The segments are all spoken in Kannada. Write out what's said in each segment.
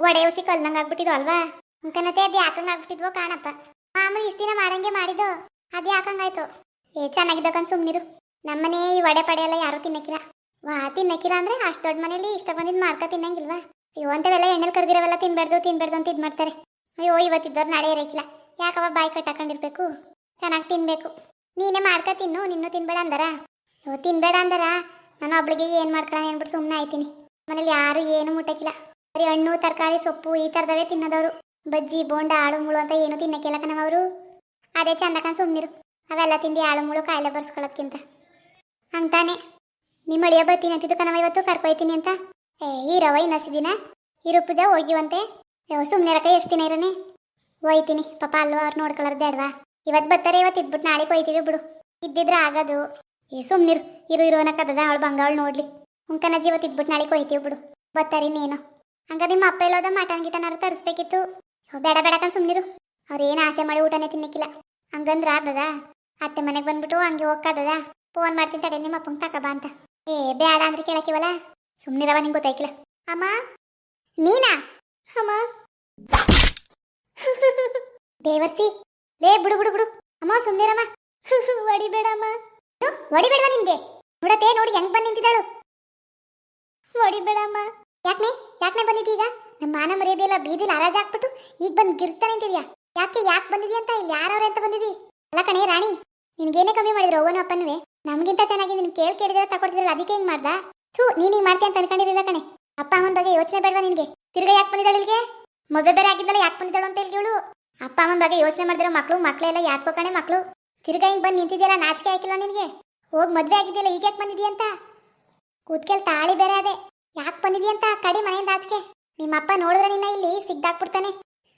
ಒಡೆ ಉಸಿ ಕಲ್ನಂಗ್ ಆಗ್ಬಿಟ್ಟಿದ್ವು ಅಲ್ವಾ? ಅಂಕನತೆ ಅದು ಯಾಕಂಗ ಆಗ್ಬಿಟ್ಟಿದ್ವೋ ಕಾಣಪ್ಪ. ಮಾಮೂಲಿ ಇಷ್ಟ ದಿನ ಮಾಡಂಗೆ ಮಾಡಿದ್ದು. ಅದು ಯಾಕಂಗಾಯ್ತು? ಏ ಚೆನ್ನಾಗಿದ್ದಕ್ಕಂತ ಸುಮ್ನಿರು. ನಮ್ಮನೆ ಈ ವಡೆ ಪಡೆ ಎಲ್ಲ ಯಾರು ತಿನ್ನಕ್ಕಿಲ್ಲ. ವಾ, ತಿನ್ನಕ್ಕಿಲ್ಲ ಅಂದ್ರೆ ಅಷ್ಟು ದೊಡ್ಡ ಮನೇಲಿ ಇಷ್ಟ ಬಂದಿದ್ದು ಮಾಡ್ಕೊ ತಿನ್ನಂಗಿಲ್ವಾ? ಅಯ್ಯೋ ಅಂತವೆಲ್ಲ ಎಣ್ಣೆಲಿ ಕರ್ದಿರೋವೆಲ್ಲ ತಿನ್ಬಾರ್ದು ತಿನ್ಬಾರ್ದು ಅಂತ ಇದು ಮಾಡ್ತಾರೆ. ಅಯ್ಯೋ, ಇವತ್ತಿದ್ದವ್ರು ನಾಳೆ ಇರಕಿಲ್ಲ ಯಾಕವ ಬಾಯಿ ಕಟ್ಟಾಕೊಂಡಿರ್ಬೇಕು? ಚೆನ್ನಾಗಿ ತಿನ್ಬೇಕು. ನೀನೇ ಮಾಡ್ಕೊ ತಿನ್ನು, ನಿನ್ನೂ ತಿನ್ಬೇಡ ಅಂದಾರ? ಅಯ್ಯೋ, ತಿನ್ಬೇಡ ಅಂದಾರ? ನಾನು ಒಬ್ಳಿಗೆ ಏನು ಮಾಡ್ಕೊಳ್ಳೋಣ ಅಂದ್ಬಿಟ್ಟು ಸುಮ್ಮನೆ ಆಯ್ತೀನಿ. ಮನೇಲಿ ಯಾರು ಏನು ಮುಟ್ಟಕ್ಕಿಲ್ಲ. ಬರೀ ಹಣ್ಣು, ತರಕಾರಿ, ಸೊಪ್ಪು ಈ ಥರದವೇ ತಿನ್ನೋದವರು. ಬಜ್ಜಿ, ಬೋಂಡ ಆಳು ಮುಳು ಅಂತ ಏನು ಕಣವ ಅವರು ಅದೇ ಚಂದಕನ್ ಸುಮ್ಮನಿರು ಅವೆಲ್ಲ ತಿಂದು ಆಳು ಮುಳು ಕಾಯಿಲೆ ಬರ್ಸ್ಕೊಳ್ಳೋದ್ಕಿಂತ. ಅಂತಾನೆ ನಿಮ್ಮ ಅಳಿಯ ಬರ್ತೀನಿ ಅಂತಿದ್ದು ಕಣವ ಇವತ್ತು, ಕರ್ಕೊಯ್ತೀನಿ ಅಂತ. ಏ, ಈ ರವ ದಿನ. ಇರು ಪೂಜಾ, ಹೋಗಿವಂತೆ. ಸುಮ್ಮನೆ ರಕ ಎಷ್ಟು ದಿನ ಇರನೆ? ಹೋಯ್ತೀನಿ. ಪಾಪ ಅಲ್ಲೂ ಅವ್ರು ನೋಡ್ಕೊಳ್ಳೋದು ಬೇಡವಾ? ಇವತ್ತು ಬರ್ತಾರೆ ಇವತ್ತು ಇದ್ಬಿಟ್ಟು ನಾಳೆ ಕೊಯ್ತೀವಿ ಬಿಡು. ಇದ್ದಿದ್ರೆ ಆಗೋದು. ಏ ಸುಮ್ಮನಿರು ಇರು ಇರೋನ ಕದ್ದ ಅವಳು ಬಂಗವಳು ನೋಡ್ಲಿ. ಉಂಕನಜ್ಜಿ ಇವತ್ತು ಇದ್ಬಿಟ್ಟು ನಾಳೆ ಕೊಯ್ತೀವಿ ಬಿಡು. ಬರ್ತಾರೆ ನೀನು ಹಂಗ ನಿಮ್ಮ ಅಪ್ಪ ಎಲ್ಲೋದ ಮಟನ್ ಗಿಟನಾರು ತರಿಸ್ಬೇಕಿತ್ತು. ಬೇಡ ಬೇಡ ಕಣ್ ಸುಮ್ಮನಿರು ಅವ್ರು ಏನು ಆಸೆ ಮಾಡಿ ಊಟನೇ ತಿನ್ನಕ್ಕಿಲ್ಲ ಹಂಗಂದ್ರ ಆದದ ಅತ್ತೆ ಮನೆಗೆ ಬಂದ್ಬಿಟ್ಟು ಹಂಗೆ ಹೋಗ್ಕಾದದ ಫೋನ್ ಮಾಡ್ತೀನಿ ತಡೆ, ನಿಮ್ಮ ಅಪ್ಪಂಗೆ ತಕಬಾ ಅಂತ. ಏ ಬೇಡ ಅಂದ್ರೆ ಕೇಳಕ್ಕಿವಲ್ಲ? ಸುಮ್ಮನಿರವ ನಿಂಗೆ ಗೊತ್ತಾಯ್ಕಿಲ್ಲ. ಅಮ್ಮ? ನೀನಾ? ಅಮ್ಮ? ದೇವರ್ಸಿ ಲೇ, ಬಿಡು ಬಿಡು ಬಿಡು. ಅಮ್ಮ ಸುಮ್ಮನಿರಮ್ಮ ಹೊಡಿಬೇಡಮ್ಮ ಹೊಡಿಬೇಡವಾ ನಿಮ್ಗೆ? ನೋಡತ್ತೆ, ನೋಡಿ, ಹೆಂಗ್ ಬಂದ್ ನಿಂತಿದ್ದಾಳು. ಹೊಡಿಬೇಡಮ್ಮ ಯಾಕೆ ಮಾನ ಮರ್ಯಾದೆ ಎಲ್ಲ ಬೀದಿಲಿ ಹಾಕ್ಬಿಟ್ಟು ಈಗ ಬಂದು ಗಿರ್ಸ್ತಾನೆ ಅಂತಿದ್ಯಾ? ಯಾಕೆ ಯಾಕೆ ಬಂದಿದ್ಯಾ ಅಂತ ಇಲ್ಲಿ ಯಾರವ್ರೆ ಅಂತ ಬಂದಿದಿ ಅಲ್ಲ ಕಣೆ, ರಾಣಿ, ನಿನ್ಗೇನೇ ಕಮ್ಮಿ ಮಾಡಿದ್ರು ಅವನು ಅಪ್ಪನ್ವೆ ನಮ್ಗಿಂತ ಚೆನ್ನಾಗಿ ನಿನ್ ಕೇಳಿ ಕೇಳಿದ್ರೆ ತಕೊಡ್ತಿದ್ರಲ್ಲ, ಅದಕ್ಕೆ ಹಿಂಗ್ ಮಾಡ್ದ? ಥೂ, ನೀನ್ ಹಿಂಗ್ ಮಾಡ್ತೀಯ ಅಂತ ಅನ್ಕೊಂಡಿರಲಿಲ್ಲ ಕಣೆ. ಅಪ್ಪ ಅಮ್ಮನ ಬಗ್ಗೆ ಯೋಚನೆ ಬೇಡವಾ ನಿನ್ಗೆ? ತಿರ್ಗಾ ಯಾಕೆ ಬಂದಿದ್ದಾಳೆ ಇಲ್ಲಿಗೆ? ಮದುವೆ ಬೇರೆ ಆಗಿದ್ದಲ್ಲ, ಯಾಕೆ ಬಂದಿದ್ದಾಳು ಅಂತ ಹೇಳಿದಳು ಅಪ್ಪ ಅಮ್ಮನ ಬಗ್ಗೆ ಯೋಚನೆ ಮಾಡಿದ್ರೆ ಮಕ್ಳು ಮಕ್ಳೆಲ್ಲ ಯಾಕೋ ಕಣೆ ಮಕ್ಳು. ತಿರ್ಗಾ ಹಿಂಗ್ ಬಂದು ನಿಂತಿದ್ಯಲ್ಲ, ನಾಚಿಕೆ ಆಯ್ಕಿಲ್ವಾ ನಿನ್ಗೆ? ಹೋಗಿ ಮದುವೆ ಆಗಿದ್ಯಲ್ಲ, ಈಗ ಯಾಕೆ ಬಂದಿದ್ಯಾ ಅಂತ? ಕೂತ್ಕೆಲ್ ತಾಳಿ ಬೇರೆ ಅದೇ. ಯಾಕೆ ಬಂದಿದ್ಯಾ ಅಂತ ಕಡಿ ಮನೆಯಿಂದ ಆಚೆಗೆ. ನಿಮ್ಮಪ್ಪ ನೋಡಿದ್ರೆ ನಿನ್ನ ಇಲ್ಲಿ ಸಿಗ್ದಾಕ್ಬಿಡ್ತಾನೆ.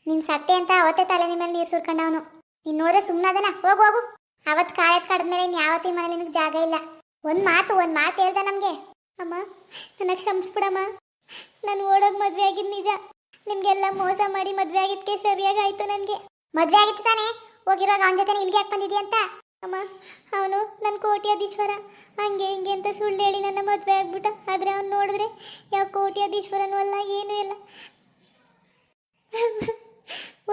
ನಿನ್ ಸತ್ತೆ ಅಂತ ಅವತ್ತೇ ತಲೆ ನಿಮ್ಮಲ್ಲಿ ಮೇಲೆ ನೀರು ಸುರ್ಕೊಂಡವನು. ನೀನ್ ನೋಡ್ರೆ ಸುಮ್ಮನದನ ಹೋಗು ಹೋಗು. ಅವತ್ ಕಾಯತ್ ಕಡ್ದ್ಮೇಲೆ ಇನ್ ಯಾವತ್ತಿ ಮನೆ ನಿನಗೆ ಜಾಗ ಇಲ್ಲ. ಒಂದ್ ಮಾತು ಒಂದ್ ಮಾತು ಹೇಳ್ದ ನಮ್ಗೆ. ಅಮ್ಮ ನನಗೆ ಕ್ಷಮಿಸ್ಬಿಡಮ್ಮ. ನಾನು ಓಡೋಗ್ ಮದ್ವೆ ಆಗಿದ್ ನಿಜ. ನಿಮ್ಗೆಲ್ಲ ಮೋಸ ಮಾಡಿ ಮದ್ವೆ ಆಗಿದ್ಕೆ ಸರಿಯಾಗಿ ಆಯ್ತು ನನಗೆ. ಮದ್ವೆ ಆಗಿತ್ತು ತಾನೆ? ಹೋಗಿರೋ ಅವನ ಜೊತೆ ಇಲ್ಲಿಗೆ ಯಾಕೆ ಬಂದಿದ್ಯಾ ಅಂತ? ಅಮ್ಮ, ಅವನು ನನ್ನ ಕೋಟ್ಯಾಧೀಶ್ವರ ಹಂಗೆ ಹಿಂಗೆ ಅಂತ ಸುಳ್ಳು ಹೇಳಿ ನನ್ನ ಮದುವೆ ಆಗ್ಬಿಟ್ಟ. ಆದರೆ ಅವ್ನು ನೋಡಿದ್ರೆ ಯಾವ ಕೋಟ್ಯಾಧೀಶ್ವರನೂ ಅಲ್ಲ, ಏನೂ ಇಲ್ಲ.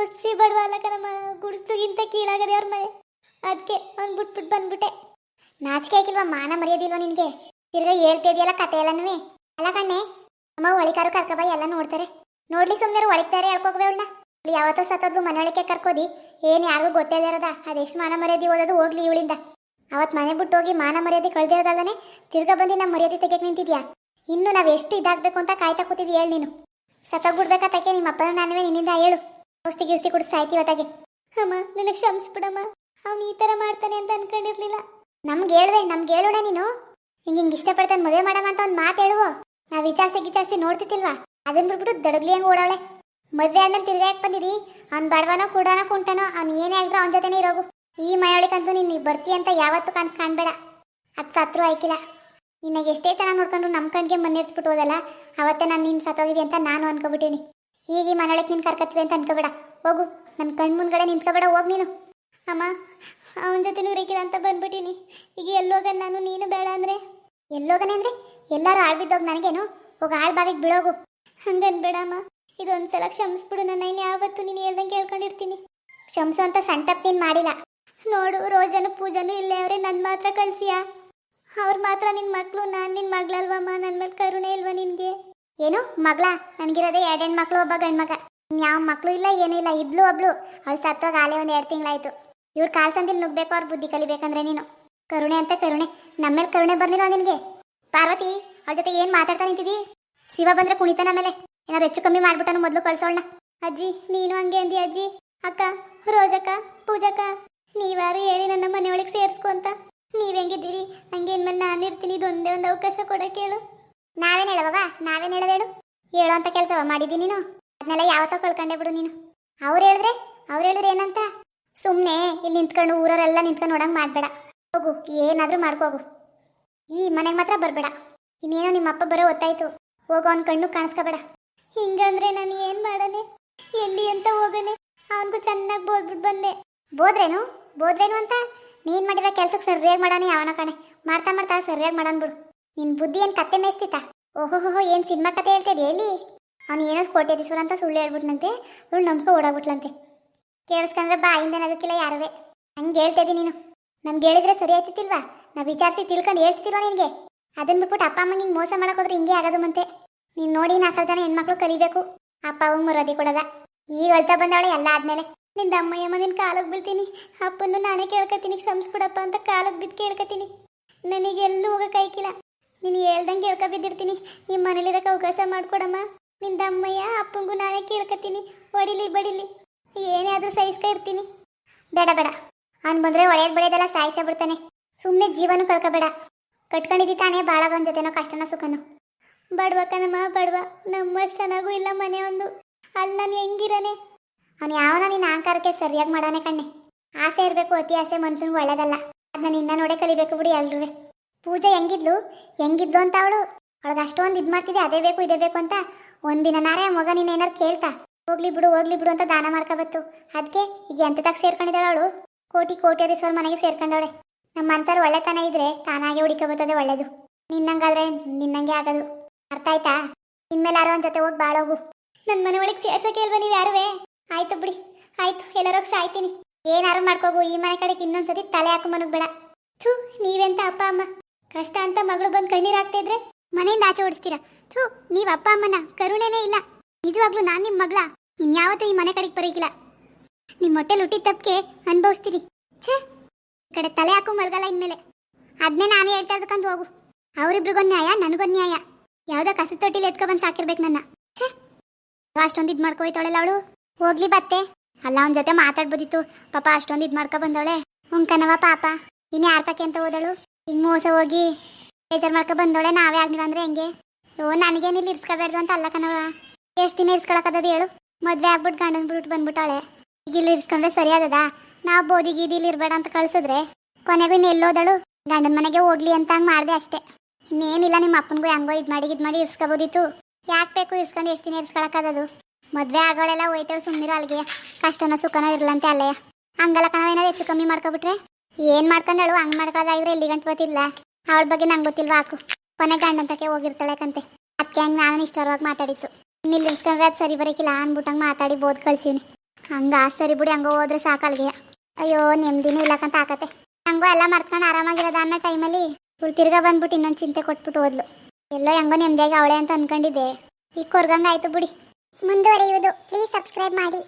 ಒಸಿ ಬಡವ ಅಲ್ಲ ಕಣಮ್ಮ ಕೀಳಾಗದೆ ಅವ್ರ ಮನೆ. ಅದಕ್ಕೆ ಅವ್ನು ಬಿಟ್ಬಿಟ್ಟು ಬಂದ್ಬಿಟ್ಟೆ. ನಾಚಿಕೆ ಆಗಿಲ್ವಾ ಮಾನ ಮರ್ಯಾದಿಲ್ವಾ ನಿನಗೆ? ತಿರ್ಗಾ ಹೇಳ್ತಾ ಇದೆಯಲ್ಲ ಕತೆ ಎಲ್ಲನೂ ಅಲ್ಲ ಕಣ್ಣೆ, ಅಮ್ಮ ಒಳಿಕಾರು ಕರ್ಕಬ ಎಲ್ಲ ನೋಡ್ತಾರೆ. ನೋಡ್ಲಿ ಸುಮ್ಮನೆ ಒಳಿತಾರೆ ಹೇಳ್ಕೋಗ್ವೆ ಅವಳನ್ನ? ಯಾವತ್ತೋ ಸತ್ತದ್ಲು ಮನೆಯೊಳಕ್ಕೆ ಕರ್ಕೋದಿ. ಏನು ಯಾರಿಗೂ ಗೊತ್ತೇ ಇಲ್ಲರದ ಅದೆಷ್ಟು ಮಾನ ಮರ್ಯಾದೆ ಓದೋದು ಹೋಗ್ಲಿ ಇವಳಿಂದ. ಅವತ್ ಮನೆ ಬಿಟ್ಟು ಹೋಗಿ ಮಾನ ಮರ್ಯಾದೆ ಕಳ್ದಿರೋದಲ್ಲನೆ ತಿರ್ಗಾ ಬಂದು ನಮ್ಮ ಮರ್ಯಾದೆ ತೆಗಿಯಕ್ ನಿಂತಿದ್ಯಾ? ಇನ್ನು ನಾವ್ ಎಷ್ಟು ಇದಾಗ್ಬೇಕು ಅಂತ ಕಾಯ್ತಾ ಕೂತಿದ್ವಿ ಹೇಳಿ ನೀನು. ಸತ್ತೋಗ್ಬಿಡ್ಬೇಕಾ ತಕ್ಕೆ ನಿಮ್ಮ ಅಪ್ಪನ ನಾನುವೆ ನಿನ್ನಿಂದ ಹೇಳು. ಔಷಧಿ ಗಿಸ್ತಿ ಕುಡಿಸಿ ಇವತ್ತಾಗೆ ತಾಗೆ? ಅಮ್ಮ, ನನಗೆ ಕ್ಷಮಿಸ್ಬಿಡಮ್ಮ. ಅವ್ನು ಈ ಥರ ಮಾಡ್ತಾನೆ ಅಂತ ಅನ್ಕೊಂಡಿರ್ಲಿಲ್ಲ. ನಮ್ಗೆ ಹೇಳುವೆ, ನಮ್ಗೆ ಹೇಳೋಣ ನೀನು. ಹಿಂಗೆ ಹಿಂಗೆ ಇಷ್ಟಪಡ್ತಾನೆ ಮದುವೆ ಮಾಡಮ್ಮ ಅಂತ ಒಂದು ಮಾತು ಹೇಳುವ? ನಾವು ವಿಚಾರಿಸಿ ಗಿಚಾರಿಸಿ ನೋಡ್ತಿದ್ದಿಲ್ವಾ? ಅದನ್ನ ಬಿಟ್ಬಿಟ್ಟು ದಡಗ್ಲಿ ಹಂಗೆ ಓಡಾವಳೆ. ಮದುವೆ ಆದ್ಮೇಲೆ ತಿರ್ಗಾ ಯಾಕೆ ಬಂದಿದಿ? ಅವ್ನು ಬಡವನೋ ಕೂಡನೋ ಕುಂಟನೋ, ಅವ್ನು ಏನೇ ಆಗಿದ್ರು ಅವನ ಜೊತೆನೇ ಇರೋಗು. ಈ ಮನೆಯೊಳಗಂತೂ ನೀನು ಬರ್ತಿ ಅಂತ ಯಾವತ್ತೂ ಕನ್ಸು ಕಾಣಬೇಡ. ಅದು ಸತ್ರು ಆಯ್ಕಿಲ್ಲ. ನಿನ್ನ ಎಷ್ಟೇ ಚೆನ್ನಾಗಿ ನೋಡ್ಕೊಂಡು ನಮ್ಮ ಕಣ್ಗೆ ಮನ್ನಿರ್ಸ್ಬಿಟ್ಟು ಹೋದಲ್ಲ, ಅವತ್ತೇ ನಾನು ನೀನು ಸತ್ತೋಗಿದೆ ಅಂತ ನಾನು ಅನ್ಕೋಬಿಟ್ಟಿನಿ. ಈಗ ಈ ಮನೆಯೊಳಗೆ ನೀನು ಕರ್ಕತ್ವಿ ಅಂತ ಅನ್ಕೋಬೇಡ. ಹೋಗು ನನ್ನ ಕಣ್ಣು ಮುಂದ್ಗಡೆ ನಿಂತ್ಕೋಬೇಡ, ಹೋಗಿ ನೀನು. ಅಮ್ಮ, ಅವನ ಜೊತೆನೂ ಇರಕ್ಕಿಲ್ಲ ಅಂತ ಬಂದ್ಬಿಟ್ಟಿನಿ ಈಗ ಎಲ್ಲೋಗ ನಾನು, ನೀನು ಬೇಡ ಅಂದರೆ? ಎಲ್ಲೋಗನೆ ಅಂದರೆ? ಎಲ್ಲರೂ ಆಳ್ ಬಿದ್ದೋಗಿ ನನಗೇನು? ಹೋಗಿ ಆಳ್ ಬಾವಿಗೆ ಬಿಡೋಗು ಹಂಗನ್ಬೇಡ, ಅಮ್ಮ. ಇದೊಂದು ಸಲ ಕ್ಷಮಿಸ್ಬಿಡು ನನ್ನ ಇನ್ನು ಯಾವತ್ತು ನೀನು ಹೇಳ್ದಂಗೆ ಕೇಳ್ಕೊಂಡಿರ್ತೀನಿ ಕ್ಷಮಿಸು ಅಂತ ತಪ್ಪು ನೀನು ಮಾಡಿಲ್ಲ. ನೋಡು, ರೋಜನು ಪೂಜನು ಇಲ್ಲೇ ಅವರೇ ನನ್ನ ಮಾತ್ರ ಕಳ್ಸಿಯಾ? ಅವ್ರು ಮಾತ್ರ ನಿನ್ನ ಮಕ್ಕಳು ನಾನು ನಿನ್ನ ಮಗಳಲ್ವಮ್ಮ ನನ್ನ ಮೇಲೆ ಕರುಣೆ ಇಲ್ವಾ ನಿನಗೆ? ಏನು, ಮಗಳ? ನನಗಿರೋದೇ ಎರಡು ಹೆಣ್ಣು ಮಕ್ಕಳು ಒಬ್ಬ ಗಂಡು ಮಗ ಯಾವ ಮಕ್ಕಳು ಇಲ್ಲ, ಏನೂ ಇಲ್ಲ, ಇದ್ಲು ಒಬ್ಳು. ಅವಳು ಸತ್ತೋಗ ಆಲೇ ಒಂದು ಎರಡು ತಿಂಗಳಾಯ್ತು. ಇವ್ರು ಕಾಲ್ ಸಂದಿಲ್ ನುಗ್ಬೇಕು, ಅವ್ರ ಬುದ್ಧಿ ಕಲಿಬೇಕಂದ್ರೆ ನೀನು. ಕರುಣೆ ಅಂತ ಕರುಣೆ. ನಮ್ಮ ಮೇಲೆ ಕರುಣೆ ಬರ್ಲಿಲ್ಲ ನಿನಗೆ? ಪಾರ್ವತಿ, ಅವ್ರ ಜೊತೆ ಏನು ಮಾತಾಡ್ತಾ ನಿಂತಿದಿ ಶಿವ ಬಂದ್ರೆ ಕುಣಿತಾನ ಮೇಲೆ. ಏನಾರು ಹೆಚ್ಚು ಕಮ್ಮಿ ಮಾಡ್ಬಿಟ್ಟನು ಮೊದಲು ಕಳ್ಸೋಣ ಅಜ್ಜಿ, ನೀನು ಹಂಗೆ ಅಂದಿ ಅಜ್ಜಿ. ಅಕ್ಕ, ರೋಜಕ್ಕ, ಪೂಜಕ್ಕ, ನೀವಾರು ಹೇಳಿ ನನ್ನ ಮನೆಯೊಳಗೆ ಸೇರಿಸ್ಕೊ ಅಂತ. ನೀವ್ ಹೆಂಗಿದ್ದೀರಿ? ನಂಗೆ ಇನ್ಮೇಲೆ ನಾನು ಇರ್ತೀನಿ, ಇದೊಂದೇ ಒಂದು ಅವಕಾಶ ಕೊಡಕ್ಕೆ ಹೇಳು ನಾವೇನ್ ಹೇಳವ ನಾವೇನ್ ಹೇಳಬೇಡು? ಹೇಳೋ ಅಂತ ಕೆಲಸವ ಮಾಡಿದ್ದೀನಿ ನೀನು? ಅದನ್ನೆಲ್ಲ ಯಾವತ್ತೋ ಕಳ್ಕೊಂಡೆ ಬಿಡು ನೀನು. ಅವ್ರು ಹೇಳಿದ್ರೆ? ಅವ್ರು ಹೇಳಿದ್ರೆ ಏನಂತ? ಸುಮ್ಮನೆ ಇಲ್ಲಿ ನಿಂತ್ಕೊಂಡು ಊರವರೆಲ್ಲ ನಿಂತ್ಕೊಂಡು ನೋಡಂಗೆ ಮಾಡಬೇಡ. ಹೋಗು, ಏನಾದರೂ ಮಾಡ್ಕೋಗು ಈ ಮನೆಗೆ ಮಾತ್ರ ಬರಬೇಡ. ಇನ್ನೇನೋ ನಿಮ್ಮ ಅಪ್ಪ ಬರೋ ಗೊತ್ತಾಯ್ತು ಹೋಗೋ ಅವ್ನ ಕಣ್ಣು ಕಾಣಿಸ್ಕೋಬೇಡ. ಹಿಂಗಂದ್ರೆ ನಾನು ಏನು ಮಾಡನೆ? ಎಲ್ಲಿ ಅಂತ ಹೋಗನೆ? ಅವನಿಗೂ ಚೆನ್ನಾಗಿ ಬೋದ್ಬಿಟ್ಟು ಬಂದೆ. ಬೋದ್ರೇನು? ಬೋದ್ರೇನು ಅಂತ? ನೀನ್ ಮಾಡಿರೋ ಕೆಲ್ಸಕ್ಕೆ ಸರಿಯಾಗಿ ಮಾಡಾನೆ ಅವನ ಕಣೆ. ಮಾಡ್ತಾ ಮಾಡ್ತಾ ಸರಿಯಾಗಿ ಮಾಡನ್ ಬಿಡು. ನಿನ್ ಬುದ್ಧಿ ಏನ್ ಕತ್ತೆ ಮೇಯ್ಸ್ತಿತ್ತ? ಓಹೋ ಏನ್ ಸಿನಿಮಾ ಕತೆ ಹೇಳ್ತಿದ್ಯಾ ಎಲ್ಲಿ? ಅವ್ನು ಏನೋ ಕೋಟ್ಯಾಧೀಶ್ವರ ಅಂತ ಸುಳ್ಳು ಹೇಳ್ಬಿಟ್ನಂತೆ. ಇವಳು ನಂಬ್ಕೊ ಓಡಾಗ್ಬಿಟ್ಲಂತೆ. ಕೇಳಿಸ್ಕೊಂಡ್ರೆ ಬಾಯಿಂದ ಅದಕ್ಕಿಲ್ಲ ಯಾರವೇ. ಹಂಗೆ ಹೇಳ್ತಾ ಇದ್ದೀನಿ ನೀನು. ನಮ್ಗೆ ಹೇಳಿದ್ರೆ ಸರಿ ಆಯ್ತಿತ್ತಿಲ್ವಾ? ನಾವು ವಿಚಾರಿಸಿ ತಿಳ್ಕೊಂಡು ಹೇಳ್ತಿಲ್ವಾ ನಿನಗೆ? ಅದನ್ನ ಬಿಟ್ಬಿಟ್ಟು ಅಪ್ಪ ಅಮ್ಮ ಹಿಂಗೆ ಮೋಸ ಮಾಡಕ್ ಹೋದ್ರೆ ಹಿಂಗೆ ಆಗೋದು ಮತ್ತೆ. ನೀನು ನೋಡಿ ನಾಲ್ಕು ಜನ ಹೆಣ್ಮಕ್ಳು ಕಲಿಬೇಕು ಅಪ್ಪ ಅವಂಗೆ ಮರದಿ ಕೊಡದ. ಈಗ ಅಳ್ತಾ ಬಂದವಳೆ ಎಲ್ಲ ಆದ್ಮೇಲೆ ನಿಂದ ಅಮ್ಮಯ್ಯಮ್ಮ ನಿನ್ನ ಕಾಲಕ್ಕೆ ಬೀಳ್ತೀನಿ. ಅಪ್ಪನ್ನು ನಾನೇ ಕೇಳ್ಕೊತೀನಿ ಸಂಸ್ಕೊಡಪ್ಪ ಅಂತ ಕಾಲಕ್ಕೆ ಬಿದ್ದು ಕೇಳ್ಕೊತೀನಿ ನನಗೆ ಎಲ್ಲೂ ಹೋಗ ಕೈಕಿಲ್ಲ ನೀನು ಹೇಳ್ದಂಗೆ ಕೇಳ್ಕೊ ಬಿದ್ದಿರ್ತೀನಿ. ನಿಮ್ಮ ಮನೇಲಿರೋಕೆ ಅವಕಾಶ ಮಾಡ್ಕೊಡಮ್ಮ. ನಿಂದ ಅಮ್ಮಯ್ಯ, ಅಪ್ಪಂಗೂ ನಾನೇ ಕೇಳ್ಕೊತೀನಿ ಹೊಡಿಲಿ, ಬಡಿಲಿ. ಏನೇ ಆದರೂ ಸಹಿಸ್ಕೊ ಇರ್ತೀನಿ. ಬೇಡ ಬೇಡ. ಅವ್ನು ಬಂದ್ರೆ ಒಳ್ಳೆಯದು ಬಡಿಯೋದೆಲ್ಲ ಸಾಯಿಸೇ ಬಿಡ್ತಾನೆ. ಸುಮ್ಮನೆ ಜೀವನ ಕಳ್ಕೊಬೇಡ. ಕಟ್ಕೊಂಡಿದ್ದಿ ತಾನೇ ಭಾಳ ಜೊತೆನೋ ಕಷ್ಟನ ಸುಖನೋ. ಬಡವ ಕಣಮ್ಮ, ಬಡವ. ನಮ್ಮಷ್ಟು ಚೆನ್ನಾಗೂ ಇಲ್ಲ ಮನೆ ಒಂದು. ಅಲ್ಲಿ ನಾನು ಹೆಂಗಿರನೆ? ಅವನು ಯಾವನ ನಿನ್ನ ಅಹಂಕಾರಕ್ಕೆ ಸರಿಯಾಗಿ ಮಾಡಾನೆ ಕಣ್ಣೆ. ಆಸೆ ಇರಬೇಕು, ಅತಿ ಆಸೆ ಮನ್ಸನ್ಗೆ ಒಳ್ಳೇದಲ್ಲ. ಅದನ್ನ ನಿನ್ನ ನೋಡೇ ಕಲಿಬೇಕು ಬಿಡಿ ಎಲ್ರೂ ಪೂಜೆ ಹೆಂಗಿದ್ಲು? ಹೆಂಗಿದ್ಲು ಅಂತ ಅವಳು? ಅವಳಿಗೆ ಅಷ್ಟೊಂದು ಇದು ಮಾಡ್ತಿದ್ದೆ ಅದೇ ಬೇಕು, ಇದೇ ಬೇಕು ಅಂತ? ಒಂದಿನ ನಾರೇ ಮಗ ನೀನು ಏನಾರು ಕೇಳ್ತಾ? ಹೋಗ್ಲಿ ಬಿಡು ಹೋಗ್ಲಿ ಬಿಡು ಅಂತ ದಾನ ಮಾಡ್ಕೋಬತ್ತು ಅದಕ್ಕೆ ಈಗ ಎಂತದಾಗ ಸೇರ್ಕೊಂಡಿದ್ದಾಳೆ ಅವಳು? ಕೋಟಿ ಕೋಟ್ಯಾಧೀಶ್ವರ ಮನೆಗೆ ಸೇರ್ಕೊಂಡವಳೆ. ನಮ್ಮ ಮನ್ಸಲ್ಲಿ ಒಳ್ಳೆತನ ಇದ್ರೆ ತಾನಾಗೆ ಹುಡುಕಬರ್ತದೆ ಒಳ್ಳೇದು. ನಿನ್ನಂಗಾದ್ರೆ ನಿನ್ನಂಗೆ ಆಗೋದು. ಅರ್ಥ ಆಯ್ತಾ? ಇನ್ಮೇಲೆ ಯಾರೋ ಜೊತೆ ಹೋಗಿ ಬಾಳೋಗು ನನ್ನ ಮನೆ ಒಳಗೆ ಸೇರ್ಸಕ್ಕೆ ಇಲ್ವ ನೀವು ಯಾರುವೇ? ಆಯ್ತು ಬಿಡಿ. ಆಯ್ತು ಎಲ್ಲರೋಗಿ ಸಾಯ್ತೀನಿ. ಏನಾರು ಮಾಡ್ಕೋಗು? ಈ ಮನೆ ಕಡೆಗೆ ಇನ್ನೊಂದ್ಸತಿ ತಲೆ ಹಾಕು ಮನಗ್ ಬೇಡ. ಥೂ, ನೀವೆಂತ ಅಪ್ಪ, ಅಮ್ಮ? ಕಷ್ಟ ಅಂತ ಮಗಳು ಬಂದು ಕಣ್ಣೀರ್ ಹಾಕ್ತಾ ಇದ್ರೆ ಮನೆಯಿಂದ ಆಚೆ ಓಡಿಸ್ತೀರಾ? ಥೂ, ನೀವ್ ಅಪ್ಪ, ಅಮ್ಮನ ಕರುಣೆನೇ ಇಲ್ಲ. ನಿಜವಾಗ್ಲೂ ನಾನ್ ನಿಮ್ಮ ಮಗಳ? ಇನ್ಯಾವತ್ತೂ ಈ ಮನೆ ಕಡೆಗೆ ಬರೋಕಿಲ್ಲ. ನಿಮ್ ಹೊಟ್ಟೆಲ್ ಹುಟ್ಟಿದ ತಪ್ಪಿಗೆ ಅನುಭವಿಸ್ತೀರಿ ಛೇ! ಈ ಕಡೆ ತಲೆ ಹಾಕು ಮಲ್ಗಲ್ಲ ಇನ್ಮೇಲೆ. ಅದನ್ನೇ ನಾನು ಹೇಳ್ತಾ ಇದ್ದಕ್ಕಂತ ಹೋಗು. ಅವರಿಬ್ರಿಗೊಂದು ನ್ಯಾಯ ನನಗೊಂದು ನ್ಯಾಯ. ಯಾವ್ದೋ ಕಸ ತೊಟ್ಟಿಲಿ ಎತ್ಕೊ ಬಂದ್ ಸಾಕಿರ್ಬೇಕು ನನ್ನ. ಛೇ! ಅಷ್ಟೊಂದು ಇದು ಅವಳು. ಹೋಗ್ಲಿ ಬತ್ತೆ. ಅಲ್ಲ, ಅವನ ಜೊತೆ ಮಾತಾಡ್ಬೋದಿತ್ತು. ಪಾಪ, ಅಷ್ಟೊಂದು ಇದು ಮಾಡ್ಕೊ ಬಂದವಳೆ. ಉಂಕನವ ಪಾಪ. ಇನ್ನು ಯಾರ ಅಂತ ಹೋದಳು? ಹಿಂಗ್ ಮೋಸ ಹೋಗಿ ಬೇಜಾರ್ ಮಾಡ್ಕೊ ಬಂದವಳೆ, ನಾವೇ ಆಗ್ಲಿಲ್ಲ ಅಂದ್ರೆ ಹೆಂಗೆ? ಓ ನನಗೇನಿಲ್ಲ ಇರ್ಸ್ಕೋಬೇಡ್ದು ಅಂತ ಅಲ್ಲ ಕನವ ಎಷ್ಟು ದಿನ ಇರ್ಸ್ಕೊಳಕದ ಹೇಳು? ಮದ್ವೆ ಆಗ್ಬಿಟ್ಟು ಗಂಡನ್ ಬಿಟ್ಟು ಬಂದ್ಬಿಟ್ಟಾಳೆ. ಈಗ ಇಲ್ಲಿ ಇರ್ಸ್ಕೊಂಡ್ರೆ ಸರಿ ಆದದ? ನಾವು ಬೋದಿ ಗೀದಿ ಇಲ್ಲಿ ಇರ್ಬೇಡ ಅಂತ ಕಳ್ಸಿದ್ರೆ ಕೊನೆಗೂ ಇನ್ನು ಎಲ್ಲೋದಳು ಗಂಡನ ಮನೆಗೆ ಹೋಗ್ಲಿ ಅಂತ ಹಂಗೆ ಮಾಡಿದೆ ಅಷ್ಟೇ. ಇನ್ನೇನಿಲ್ಲ, ನಿಮ್ಮ ಅಪ್ಪನಿಗೂ ಹೆಂಗೋ ಇದು ಮಾಡಿ ಇದು ಮಾಡಿ ಇರ್ಸ್ಕೋಬೋದಿತ್ತು. ಯಾಕೆ ಬೇಕು ಇಸ್ಕೊಂಡು ಎಷ್ಟು ದಿನ ಇರ್ಸ್ಕೊಳಕ್ಕದದು ಮದುವೆ ಆಗೋಳೆಲ್ಲ ಹೋಯ್ತಾಳೆ ಸುಮ್ಮನಿರೋ ಅಲ್ಲಿಗೆ. ಕಷ್ಟನೋ ಸುಖನೋ ಇರಲಂತೆ ಅಲ್ಲೇ. ಹಂಗಲ್ಲ ಕಣ, ಏನಾದ್ರು ಹೆಚ್ಚು ಕಮ್ಮಿ ಮಾಡ್ಕೊಬಿಟ್ರೆ? ಏನು ಮಾಡ್ಕೊಂಡಳು ಹಂಗೆ ಮಾಡ್ಕೊಳ್ಳೋದಾಗಿದ್ರೆ ಇಲ್ಲಿ ಗಂಟು ಗೊತ್ತಿಲ್ಲ ಅವಳ ಬಗ್ಗೆ ನಂಗೆ ಗೊತ್ತಿಲ್ವಾ ಹಾಕು. ಕೊನೆ ಗಂಡಂತಕ್ಕೆ ಹೋಗಿರ್ತಾಳೆ ಕಂತೆ. ಅದಕ್ಕೆ ಹಂಗೆ ನಾನು ಇಷ್ಟವಾಗಿ ಮಾತಾಡಿತ್ತು ಇಲ್ಲಿ ನಿಲ್ಸ್ಕೊಂಡ್ರೆ ಅದು ಸರಿ ಬರೋಕಿಲ್ಲ, ಅನ್ಬಿಟ್ಟಂಗೆ ಮಾತಾಡಿ ಬೋದ್ ಕಳ್ಸೀನಿ ಆ ಸರಿ ಬಿಡಿ, ಹಂಗೋ ಹೋದ್ರೆ ಸಾಕಲ್ಗೆ. ಅಯ್ಯೋ ನೆಮ್ಮದಿನೇ ಇಲ್ಲಕಂತ ಆಕತೆ ಹಂಗೋ ಎಲ್ಲ ಮರ್ತ್ಕೊಂಡು ಆರಾಮಾಗಿರೋದ ಅನ್ನೋ ಟೈಮಲ್ಲಿ ಇವ್ಳು ತಿರ್ಗಾ ಬಂದ್ಬಿಟ್ಟು ಇನ್ನೊಂದು ಚಿಂತೆ ಕೊಟ್ಬಿಟ್ಟು ಹೋದ್ಲು. ಎಲ್ಲೋ ಹೆಂಗೋ ನೆಮ್ಮದಿಯಾಗಿ ಅವಳೆ ಅಂತ ಅನ್ಕೊಂಡಿದ್ದೆ. ಈಗ ಕೊರ್ಗಂಗ ಆಯ್ತು ಬಿಡಿ. ಮುಂದುವರಿಯುವುದು. ಪ್ಲೀಸ್ ಸಬ್ಸ್ಕ್ರೈಬ್ ಮಾಡಿ.